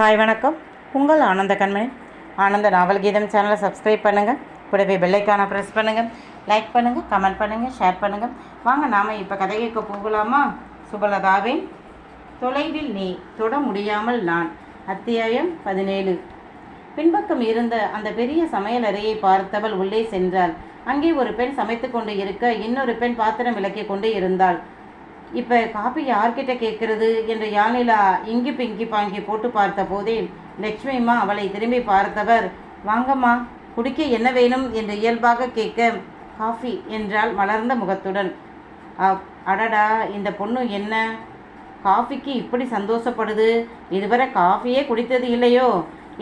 Hi வணக்கம். உங்கள் ஆனந்த கண்மணி. ஆனந்த நாவல் கீதம் சேனலை சப்ஸ்கிரைப் பண்ணுங்கள் கூடவே பெல்லைக்கான ப்ரெஸ் பண்ணுங்கள் லைக் பண்ணுங்கள் கமெண்ட் பண்ணுங்கள் ஷேர் பண்ணுங்கள் வாங்க நாம் இப்போ கதை போகலாமா? சுபலதாவின் தொலைவில் நீ தொட முடியாமல் நான். அத்தியாயம் பதினேழு. பின்பக்கம் இருந்த அந்த பெரிய சமையல் அறையை பார்த்தவள் உள்ளே சென்றாள். அங்கே ஒரு பெண் சமைத்து கொண்டு இருக்க இன்னொரு பெண் பாத்திரம் விளக்கி கொண்டு இருந்தாள். இப்போ காப்பி யார்கிட்ட கேட்கறது என்று யானிலா இங்கி பிங்கி பாங்கி போட்டு பார்த்த போதே லக்ஷ்மிமா அவளை திரும்பி பார்த்தவர் வாங்கம்மா குடிக்க என்ன வேணும்? என்று இயல்பாக கேட்க காஃபி என்றால் மலர்ந்த முகத்துடன். அடடா இந்த பொண்ணு என்ன? காஃபிக்கு இப்படி சந்தோஷப்படுது? இதுவரை காஃபியே குடித்தது இல்லையோ?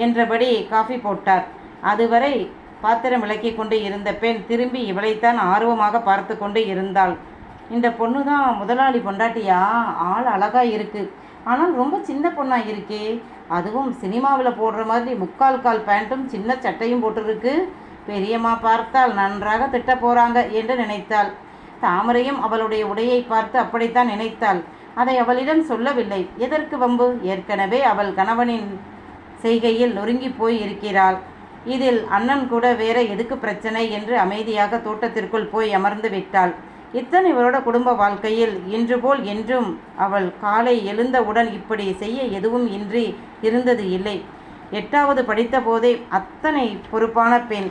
என்றபடி காஃபி போட்டார். அதுவரை பாத்திரம் விளக்கி கொண்டு இருந்த பெண் திரும்பி இவளைத்தான் ஆர்வமாக பார்த்து கொண்டு இருந்தாள். இந்த பொண்ணு தான் முதலாளி பொண்டாட்டியா? ஆள் அழகாக இருக்கு. ஆனால் ரொம்ப சின்ன பொண்ணாக இருக்கே. அதுவும் சினிமாவில் போடுற மாதிரி முக்கால் கால் பேண்ட்டும் சின்ன சட்டையும் போட்டிருக்கு. பெரியம்மா பார்த்தால் நன்றாக திட்ட போகிறாங்க என்று நினைத்தாள். தாமரையும் அவளுடைய உடையை பார்த்து அப்படித்தான் நினைத்தாள். அதை அவளிடம் சொல்லவில்லை. எதற்கு வம்பு? ஏற்கனவே அவள் கணவனின் செய்கையில் நொறுங்கி போய் இருக்கிறாள். இதில் அண்ணன் கூட வேற எதுக்கு பிரச்சனை என்று அமைதியாக தோட்டத்திற்குள் போய் அமர்ந்து விட்டாள். இத்தனை வருட குடும்ப வாழ்க்கையில் இன்று போல் என்றும் அவள் காலை எழுந்தவுடன் இப்படி செய்ய எதுவும் இன்றி இருந்தது இல்லை. எட்டாவது படித்த போதே அத்தனை பொறுப்பான பெண்.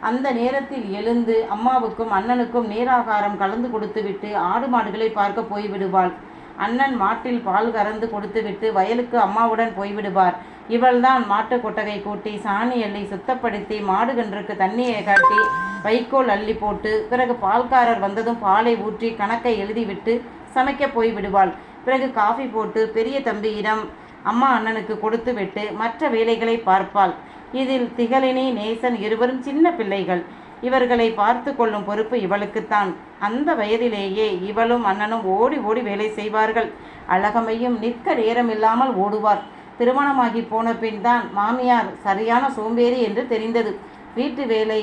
அந்த நேரத்தில் எழுந்து அம்மாவுக்கும் அண்ணனுக்கும் நீராகாரம் கலந்து கொடுத்துவிட்டு ஆடு மாடுகளை பார்க்க போய்விடுவாள். அண்ணன் மாட்டில் பால் கறந்து கொடுத்துவிட்டு வயலுக்கு அம்மாவுடன் போய்விடுவார். இவள்தான் மாட்டு கொட்டகை கூட்டி சாணி அள்ளி சுத்தப்படுத்தி மாடுகன்றுக்கு தண்ணியை காட்டி வைக்கோல் அள்ளி போட்டு பிறகு பால்காரர் வந்ததும் பாலை ஊற்றி கணக்கை எழுதிவிட்டு சமைக்க போய்விடுவாள் பிறகு காஃபி போட்டு பெரிய தம்பியிடம் அம்மா அண்ணனுக்கு கொடுத்து விட்டு மற்ற வேலைகளை பார்ப்பாள். இதில் திகழினி நேசன் இருவரும் சின்ன பிள்ளைகள். இவர்களை பார்த்து கொள்ளும் பொறுப்பு இவளுக்குத்தான். அந்த வயதிலேயே இவளும் அண்ணனும் ஓடி ஓடி வேலை செய்வார்கள். அழகமையும் நிற்க நேரமில்லாமல் ஓடுவார். திருமணமாகி போன பின் தான் மாமியார் சரியான சோம்பேறி என்று தெரிந்தது. வீட்டு வேலை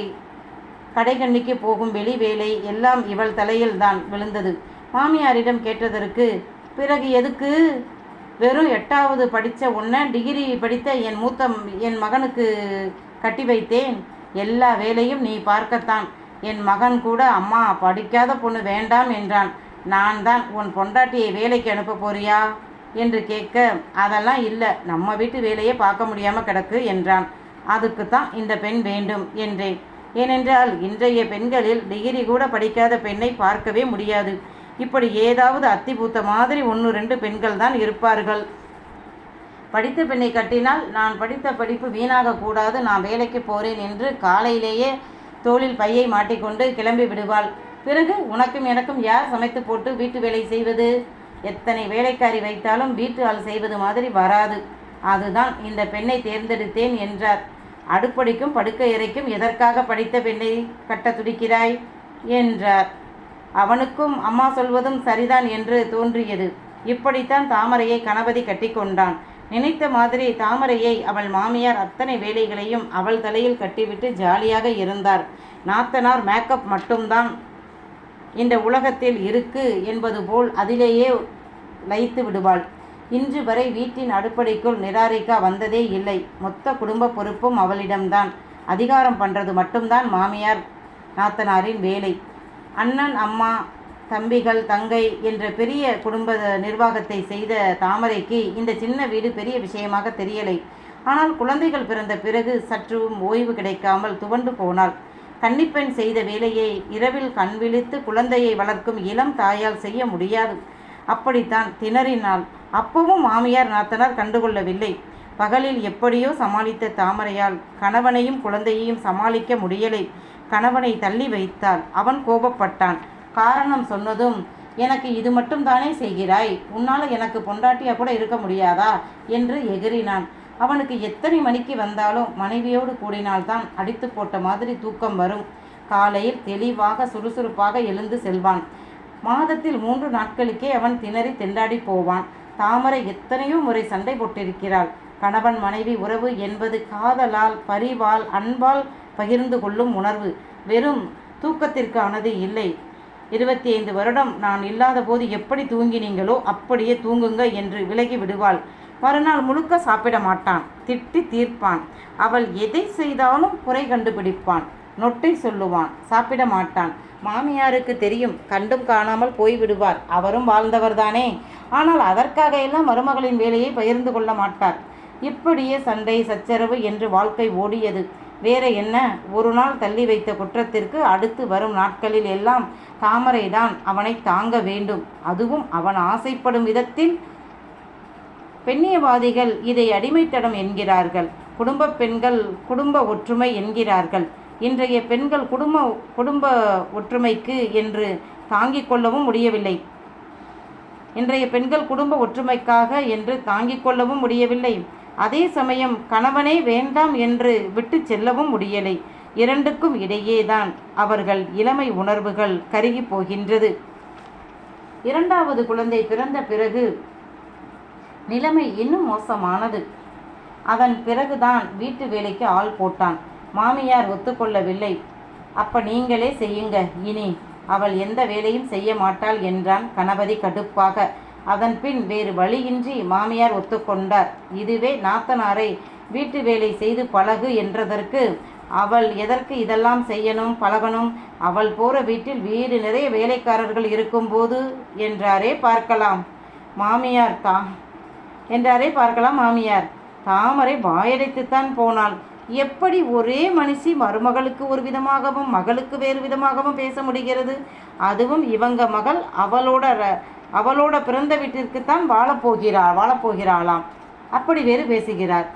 கடைகண்ணிக்கு போகும் வெளி வேலை எல்லாம் இவள் தலையில் தான் விழுந்தது. மாமியாரிடம் கேட்டதற்கு பிறகு எதுக்கு? வெறும் எட்டாவது படித்த உன்ன டிகிரி படித்த என் மூத்த என் மகனுக்கு கட்டி வைத்தேன். எல்லா வேலையும் நீ பார்க்கத்தான். என் மகன் கூட அம்மா படிக்காத பொண்ணு வேண்டாம் என்றான். நான் தான் உன் பொண்டாட்டியை வேலைக்கு அனுப்ப போறியா? என்று கேட்க அதெல்லாம் இல்லை நம்ம வீட்டு வேலையே பார்க்க முடியாமல் கிடக்கு என்றான். அதுக்கு தான் இந்த பெண் வேண்டும் என்றேன். ஏனென்றால் இன்றைய பெண்களில் டிகிரி கூட படிக்காத பெண்ணை பார்க்கவே முடியாது. இப்படி ஏதாவது அத்திபூத்த மாதிரி ஒன்று ரெண்டு பெண்கள் தான் இருப்பார்கள். படித்த பெண்ணை கட்டினால் நான் படித்த படிப்பு வீணாக கூடாது. நான் வேலைக்கு போகிறேன் என்று காலையிலேயே தோளில் பையை மாட்டிக்கொண்டு கிளம்பி விடுவாள். பிறகு உனக்கும் எனக்கும் யார் சமைத்து போட்டு வீட்டு வேலை செய்வது? எத்தனை வேலைக்காரி வைத்தாலும் வீட்டு ஆள் செய்வது மாதிரி வராது. அதுதான் இந்த பெண்ணை தேர்ந்தெடுத்தேன் என்றார். அடுப்படிக்கும் படுக்கை இறைக்கும் எதற்காக படித்த பெண்ணை கட்ட துடிக்கிறாய்? என்றார். அவனுக்கும் அம்மா சொல்வதும் சரிதான் என்று தோன்றியது. இப்படித்தான் தாமரையை கணபதி கட்டிக்கொண்டான் நினைத்த மாதிரி தாமரையை அவள் மாமியார் அத்தனை வேலைகளையும் அவள் தலையில் கட்டிவிட்டு ஜாலியாக இருந்தார். நாத்தனார் மேக்கப் மட்டும்தான். இந்த உலகத்தில் இருக்கு என்பது போல் அதிலேயே வைத்து விடுவாள். இன்று வரை வீட்டின் அடுப்படைக்குள் நிராரிக்கா வந்ததே இல்லை. மொத்த குடும்ப பொறுப்பும் அவளிடம்தான். அதிகாரம் பண்ணுறது மட்டும்தான் மாமியார் நாத்தனாரின் வேலை. அண்ணன் அம்மா தம்பிகள் தங்கை என்ற பெரிய குடும்ப நிர்வாகத்தை செய்த தாமரைக்கு இந்த சின்ன வீடு பெரிய விஷயமாக தெரியலை. ஆனால் குழந்தைகள் பிறந்த பிறகு சற்றும் ஓய்வு கிடைக்காமல் துவண்டு போனாள். கன்னிப்பெண் செய்த வேலையை இரவில் கண் விழித்து குழந்தையை வளர்க்கும் இளம் தாயால் செய்ய முடியாது. அப்படித்தான் திணறினாள். அப்பவும் மாமியார் நாத்தனார் கண்டுகொள்ளவில்லை. பகலில் எப்படியோ சமாளித்த தாமரையால் கணவனையும் குழந்தையையும் சமாளிக்க முடியலை. கணவனை தள்ளி வைத்தாள். அவன் கோபப்பட்டான். காரணம் சொன்னதும் எனக்கு இது மட்டும் தானே செய்கிறாய்? உன்னால் எனக்கு பொண்டாட்டியாக கூட இருக்க முடியாதா? என்று எகிறினான். அவனுக்கு எத்தனை மணிக்கு வந்தாலும் மனைவியோடு கூடினால்தான் அடித்து போட்ட மாதிரி தூக்கம் வரும். காலையில் தெளிவாக சுறுசுறுப்பாக எழுந்து செல்வான். மாதத்தில் மூன்று நாட்களுக்கே அவன் திணறி திண்டாடி போவான். தாமரை எத்தனையோ முறை சண்டை போட்டிருக்கிறாள். கணவன் மனைவி உறவு என்பது காதலால் பரிவால் அன்பால் பகிர்ந்து கொள்ளும் உணர்வு. வெறும் தூக்கத்திற்கானது இல்லை. இருபத்தி ஐந்து வருடம் நான் இல்லாத போது எப்படி தூங்கினீங்களோ அப்படியே தூங்குங்க என்று விலகி விடுவாள். மறுநாள் முழுக்க சாப்பிட மாட்டான். திட்டி தீர்ப்பான். அவள் எதை செய்தாலும் குறை கண்டுபிடிப்பான். நொட்டை சொல்லுவான். சாப்பிட மாட்டான். மாமியாருக்கு தெரியும். கண்டும் காணாமல் போய்விடுவார். அவரும் வாழ்ந்தவர்தானே. ஆனால் அதற்காக எல்லாம் மருமகளின் வேலையை பகிர்ந்து கொள்ள மாட்டார். இப்படியே சண்டை சச்சரவு என்று வாழ்க்கை ஓடியது. வேற என்ன? ஒரு நாள் தள்ளி வைத்த குற்றத்திற்கு அடுத்து வரும் நாட்களில் எல்லாம் தாமரைதான் அவனை தாங்க வேண்டும். அதுவும் அவன் ஆசைப்படும் விதத்தில் பெண்ணியவாதிகள் இதை அடிமைத்தடம் என்கிறார்கள். குடும்ப பெண்கள் குடும்ப ஒற்றுமை என்கிறார்கள். இன்றைய பெண்கள் குடும்ப குடும்ப ஒற்றுமைக்கு என்று தாங்கிக் கொள்ளவும் முடியவில்லை. இன்றைய பெண்கள் குடும்ப ஒற்றுமைக்காக என்று தாங்கிக் கொள்ளவும் முடியவில்லை. அதே சமயம் கணவனே வேண்டாம் என்று விட்டு செல்லவும் முடியலை. இரண்டுக்கும் இடையேதான் அவர்கள் இளமை உணர்வுகள் கருகி போகின்றது. இரண்டாவது குழந்தை பிறந்த பிறகு நிலைமை இன்னும் மோசமானது. அதன் பிறகுதான் வீட்டு வேலைக்கு ஆள் போட்டான். மாமியார் ஒத்துக்கொள்ளவில்லை. அப்ப நீங்களே செய்யுங்க. இனி அவள் எந்த வேலையும் செய்ய மாட்டாள் என்றான் கணபதி கடுப்பாக. அதன் பின் வேறு வழியின்றி மாமியார் ஒத்துக்கொண்டார். இதுவே நாத்தனாரை வீட்டு வேலை செய்து பழகு என்றதற்கு அவள் எதற்கு இதெல்லாம் செய்யணும் பழகணும்? அவள் போற வீட்டில் வீடு நிறைய வேலைக்காரர்கள் இருக்கும்போது என்றாரே பார்க்கலாம். மாமியார் தான் என்றாரே பார்க்கலாம் மாமியார். தாமரை வாயடைத்துத்தான் போனாள். எப்படி ஒரே மனுஷி மருமகளுக்கு ஒரு விதமாகவும் மகளுக்கு வேறு விதமாகவும் பேச முடிகிறது? அதுவும் இவங்க மகள் அவளோட ர- அவளோட பிறந்த வீட்டிற்குத்தான் வாழப்போகிறாள் வாழப்போகிறாளாம் அப்படி வேறு பேசுகிறார்.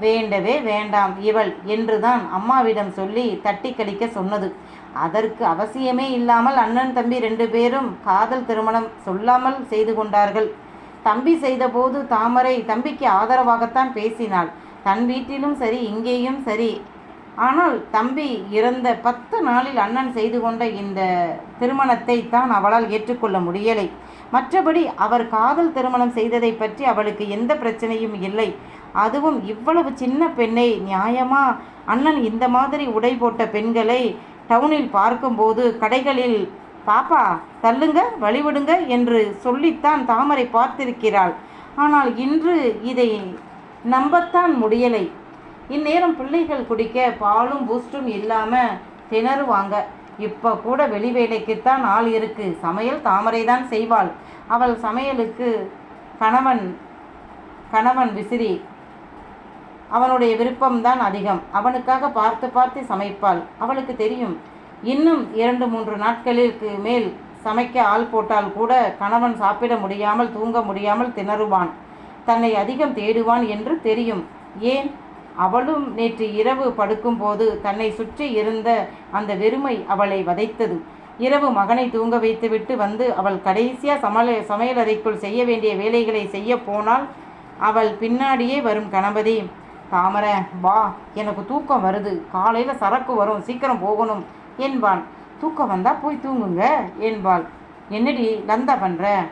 வேண்டவே வேண்டாம் இவள் என்றுதான் அம்மாவிடம் சொல்லி தட்டி கழிக்க சொன்னது. அதற்கு அவசியமே இல்லாமல் அண்ணன் தம்பி ரெண்டு பேரும் காதல் திருமணம் சொல்லாமல் செய்து கொண்டார்கள். தம்பி செய்தபோது தாமரை தம்பிக்கு ஆதரவாகத்தான் பேசினாள். தன் வீட்டிலும் சரி இங்கேயும் சரி. ஆனால் தம்பி இறந்த பத்து நாளில் அண்ணன் செய்து கொண்ட இந்த திருமணத்தை தான் அவளால் ஏற்றுக்கொள்ள முடியலை. மற்றபடி அவர் காதல் திருமணம் செய்ததை பற்றி அவளுக்கு எந்த பிரச்சனையும் இல்லை. அதுவும் இவ்வளவு சின்ன பெண்ணை நியாயமா? அண்ணன் இந்த மாதிரி உடை போட்ட பெண்களை டவுனில் பார்க்கும்போது கடைகளில் பாப்பா தள்ளுங்க வழிவிடுங்க என்று சொல்லித்தான் தாமரை பார்த்திருக்கிறாள். ஆனால் இன்று இதை நம்பத்தான் முடியலை. இந்நேரம் பிள்ளைகள் குடிக்க பாலும் பூஸ்டும் இல்லாமல் திணறுவாங்க. இப்போ கூட வெளி வேலைக்குத்தான் ஆள் இருக்கு. சமையல் தாமரை தான் செய்வாள். அவள் சமையலுக்கு கணவன் கணவன் விசிறி. அவனுடைய விருப்பம்தான் அதிகம். அவனுக்காக பார்த்து பார்த்து சமைப்பாள். அவளுக்கு தெரியும் இன்னும் இரண்டு மூன்று நாட்களிற்கு மேல் சமைக்க ஆள் போட்டால் கூட கணவன் சாப்பிட முடியாமல் தூங்க முடியாமல் திணறுவான். தன்னை அதிகம் தேடுவான் என்று தெரியும். ஏன்? அவளும் நேற்று இரவு படுக்கும்போது தன்னை சுற்றி இருந்த அந்த வெறுமை அவளை வதைத்தது. இரவு மகனை தூங்க வைத்துவிட்டு வந்து அவள் கடைசியாக சமல சமையலறைக்குள் செய்ய வேண்டிய வேலைகளை செய்ய போனால் அவள் பின்னாடியே வரும் கணபதி. தாமரை வா. எனக்கு தூக்கம் வருது. காலையில் சரக்கு வரும். சீக்கிரம் போகணும். என்பான். தூக்கம் வந்தா போய் தூங்குங்க என்பாள். என்னடி லந்தா பண்ற?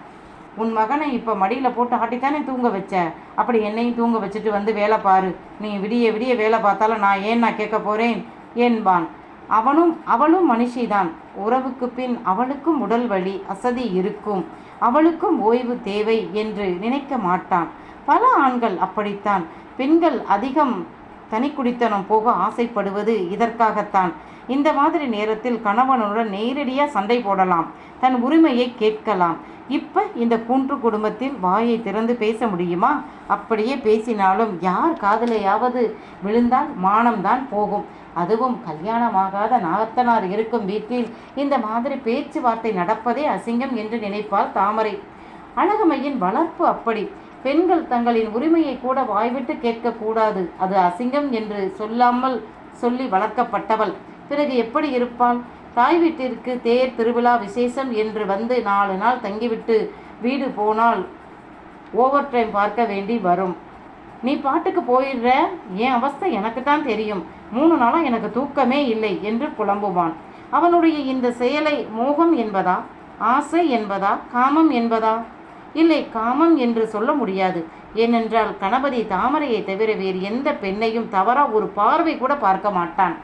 உன் மகனை இப்போ மடியில் போட்டு ஆட்டித்தானே தூங்க வச்ச? அப்படி என்னையும் தூங்க வச்சுட்டு வந்து வேலை பாரு. நீ விடிய விடிய வேலை பார்த்தாலும் நான் ஏன் நான் கேட்க போறேன்? என்பான். அவனும் அவளும் மனுஷிதான். உறவுக்கு பின் அவளுக்கும் உடல் வலி அசதி இருக்கும். அவளுக்கும் ஓய்வு தேவை என்று நினைக்க மாட்டான். பல ஆண்கள் அப்படித்தான். பெண்கள் அதிகம் தனிக்குடித்தனம் போக ஆசைப்படுவது இதற்காகத்தான். இந்த மாதிரி நேரத்தில் கணவனுடன் நேரடியாக சண்டை போடலாம். தன் உரிமையை கேட்கலாம். இப்ப இந்த கூன்று குடும்பத்தில் வாயை திறந்து பேச முடியுமா? அப்படியே பேசினாலும் யார் காதலையாவது விழுந்தால் மானம்தான் போகும். அதுவும் கல்யாணமாகாத நாகத்தனார் இருக்கும் வீட்டில் இந்த மாதிரி பேச்சுவார்த்தை நடப்பதே அசிங்கம் என்று நினைப்பாள் தாமரை. அழகமையின் வளர்ப்பு அப்படி. பெண்கள் தங்களின் உரிமையை கூட வாய்விட்டு கேட்கக்கூடாது. அது அசிங்கம் என்று சொல்லாமல் சொல்லி வளர்க்கப்பட்டவள். பிறகு எப்படி இருப்பான்? தாய் வீட்டிற்கு தேர் திருவிழா விசேஷம் என்று வந்து நாலு நாள் தங்கிவிட்டு வீடு போனால் ஓவர் டைம் பார்க்க வேண்டி வரும். நீ பாட்டுக்கு போயிடுற? என் அவஸ்தை எனக்கு தான் தெரியும். மூணு நாளாக எனக்கு தூக்கமே இல்லை என்று புலம்புவான். அவனுடைய இந்த செயலை மோகம் என்பதா? ஆசை என்பதா? காமம் என்பதா? இல்லை காமம் என்று சொல்ல முடியாது. ஏனென்றால் கணபதி தாமரையை தவிர வேறு எந்த பெண்ணையும் தவறா ஒரு பார்வை கூட பார்க்க மாட்டான்.